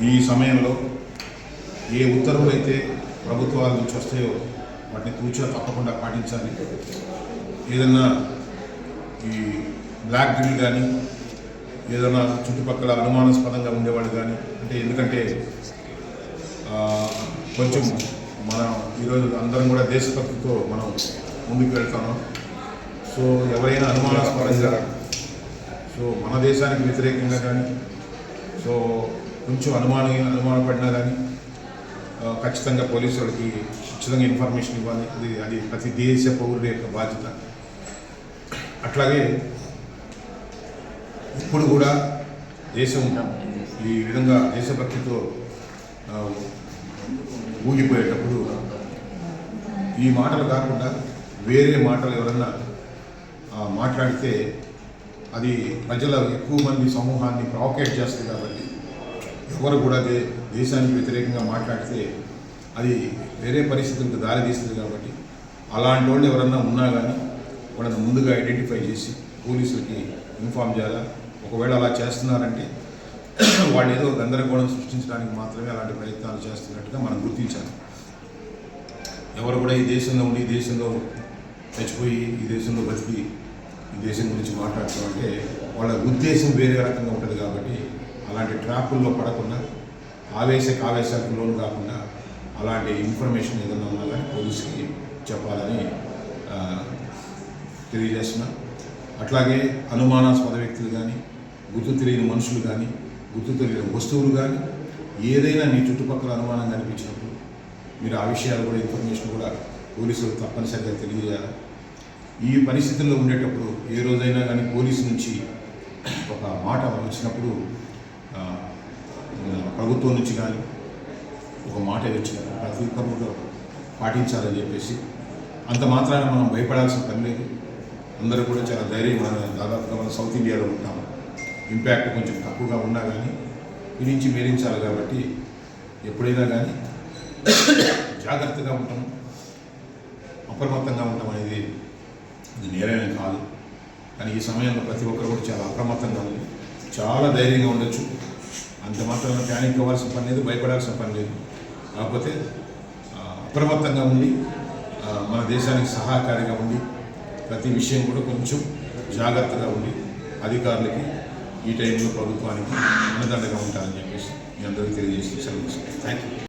ఈ సమయంలో ఏ ఉత్తర్వులు అయితే ప్రభుత్వాల నుంచి వస్తాయో వాటిని తూచా తప్పకుండా పాటించాలి. ఏదన్నా ఈ బ్లాక్ డ్రిల్ కానీ ఏదైనా చుట్టుపక్కల అనుమానాస్పదంగా ఉండేవాళ్ళు కానీ అంటే ఎందుకంటే కొంచెం మనం ఈరోజు అందరం కూడా దేశభక్తితో మనం ముందుకు వెళ్తాము సో ఎవరైనా అనుమానాస్పదంగా సో మన దేశానికి వ్యతిరేకంగా కానీ సో కొంచెం అనుమాన అనుమానపడినా కానీ ఖచ్చితంగా పోలీసు వాళ్ళకి ఖచ్చితంగా ఇన్ఫర్మేషన్ ఇవ్వాలి. అది అది ప్రతి దేశ పౌరుడి యొక్క బాధ్యత. అట్లాగే ఇప్పుడు కూడా దేశం ఈ విధంగా దేశభక్తితో ఊగిపోయేటప్పుడు ఈ మాటలు కాకుండా వేరే మాటలు ఎవరన్నా మాట్లాడితే అది ప్రజల ఎక్కువ మంది సమూహాన్ని ప్రావకేట్ చేస్తుంది కాబట్టి ఎవరు కూడా దే దేశానికి వ్యతిరేకంగా మాట్లాడితే అది వేరే పరిస్థితులకు దారితీస్తుంది కాబట్టి అలాంటి వాళ్ళు ఎవరన్నా ఉన్నా కానీ వాళ్ళని ముందుగా ఐడెంటిఫై చేసి పోలీసులకి ఇన్ఫామ్ చేయాలా? ఒకవేళ అలా చేస్తున్నారంటే వాళ్ళు ఏదో గందరగోళం సృష్టించడానికి మాత్రమే అలాంటి ప్రయత్నాలు చేస్తున్నట్టుగా మనం గుర్తించాలి. ఎవరు కూడా ఈ దేశంలో ఉండి ఈ దేశంలో చచ్చిపోయి ఈ దేశంలో బతికి ఈ దేశం గురించి మాట్లాడుతూ అంటే వాళ్ళ ఉద్దేశం వేరే రకంగా ఉంటుంది కాబట్టి అలాంటి ట్రాపుల్లో పడకుండా ఆవేశ ఆవేశాలకు లోను కాకుండా అలాంటి ఇన్ఫర్మేషన్ ఏదైనా ఉన్నా కానీ పోలీసుకి చెప్పాలని తెలియజేస్తున్నా. అట్లాగే అనుమానాస్పద వ్యక్తులు కానీ గుర్తు తెలియని మనుషులు కానీ గుర్తు తెలియని వస్తువులు కానీ ఏదైనా మీ చుట్టుపక్కల అనుమానం కనిపించినప్పుడు మీరు ఆ విషయాలు కూడా ఇన్ఫర్మేషన్ కూడా పోలీసులు తప్పనిసరిగా తెలియజేయాలి. ఈ పరిస్థితుల్లో ఉండేటప్పుడు ఏ రోజైనా కానీ పోలీసు నుంచి ఒక మాట వచ్చినప్పుడు ప్రభుత్వం నుంచి కానీ ఒక మాట వచ్చినప్పుడు ప్రతి ఒక్కరు కూడా పాటించాలని చెప్పేసి అంత మాత్రాన మనం భయపడాల్సిన పని లేదు. అందరూ కూడా చాలా ధైర్యం దాదాపుగా మనం సౌత్ ఇండియాలో ఉంటాం. ఇంపాక్ట్ కొంచెం తక్కువగా ఉన్నా కానీ గురించి మేరించాలి కాబట్టి ఎప్పుడైనా కానీ జాగ్రత్తగా ఉంటాం. అప్రమత్తంగా ఉంటాం అనేది ఇది నేరమే కాదు. కానీ ఈ సమయంలో ప్రతి ఒక్కరు కూడా చాలా అప్రమత్తంగా ఉంది చాలా ధైర్యంగా ఉండొచ్చు. అంత మాత్రం ప్యానిక్ అవ్వాల్సిన పని లేదు భయపడాల్సిన పని లేదు. కాకపోతే అప్రమత్తంగా ఉండి మన దేశానికి సహాయకారిగా ఉండి ప్రతి విషయం కూడా కొంచెం జాగ్రత్తగా ఉండి అధికారులకి ఈ టైంలో ప్రభుత్వానికి మనదండగా ఉంటారని చెప్పేసి మీ అందరికీ తెలియజేసి సెలవు థ్యాంక్ యూ